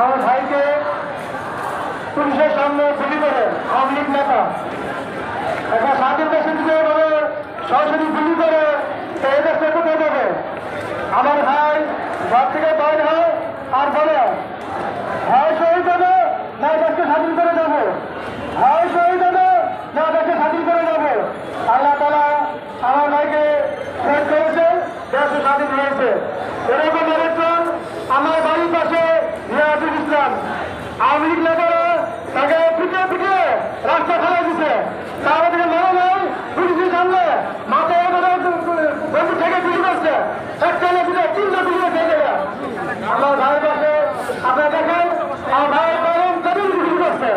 আমার ভাইকে পুলিশের সামনে গুলি করে আওয়ামী লীগ নেতা একটা স্বাধীন দেশের দিকে এভাবে সরাসরি গুলি করে তো এই দেশে কোথায় যাবে আমার ভাই ঘর থেকে বাইরে হয় আর বলে হয় শহীদ হবে না দেশকে স্বাধীন করে যাব হয় শহীদ হবে না দেশকে স্বাধীন করে যাব আল্লাহ তালা আমার ভাইকে শহীদ করেছে, দেশে স্বাধীন হয়েছে। এরকম আরেকজন আমার বাড়ির পাশে রিয়াজুল ইসলাম। আওয়ামী লীগ নেতারা তাকে পিটিয়ে পিটিয়ে রাস্তা ফেলে দিছে। তার থেকে মনে নাই, পুলিশের সামনে মাথায় বন্ধু থেকে গুলি করছে একটা না দিলে তিনটা গুলি গেলে আমার ভাইয়ের পাশে আপনারা দেখেন, আমার ভাইয়ের গরম কবির গুলি করছে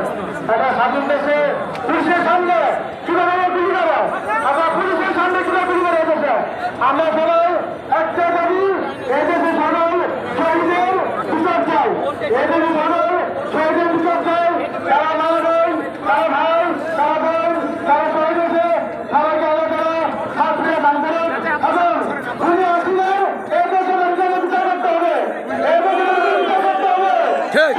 একটা স্বাধীন দেশে পুলিশের সামনে কীভাবে গুলি করে আমরা পুলিশের সামনে কীভাবে গুলি করে আমরা সবাই একটা ঠিক।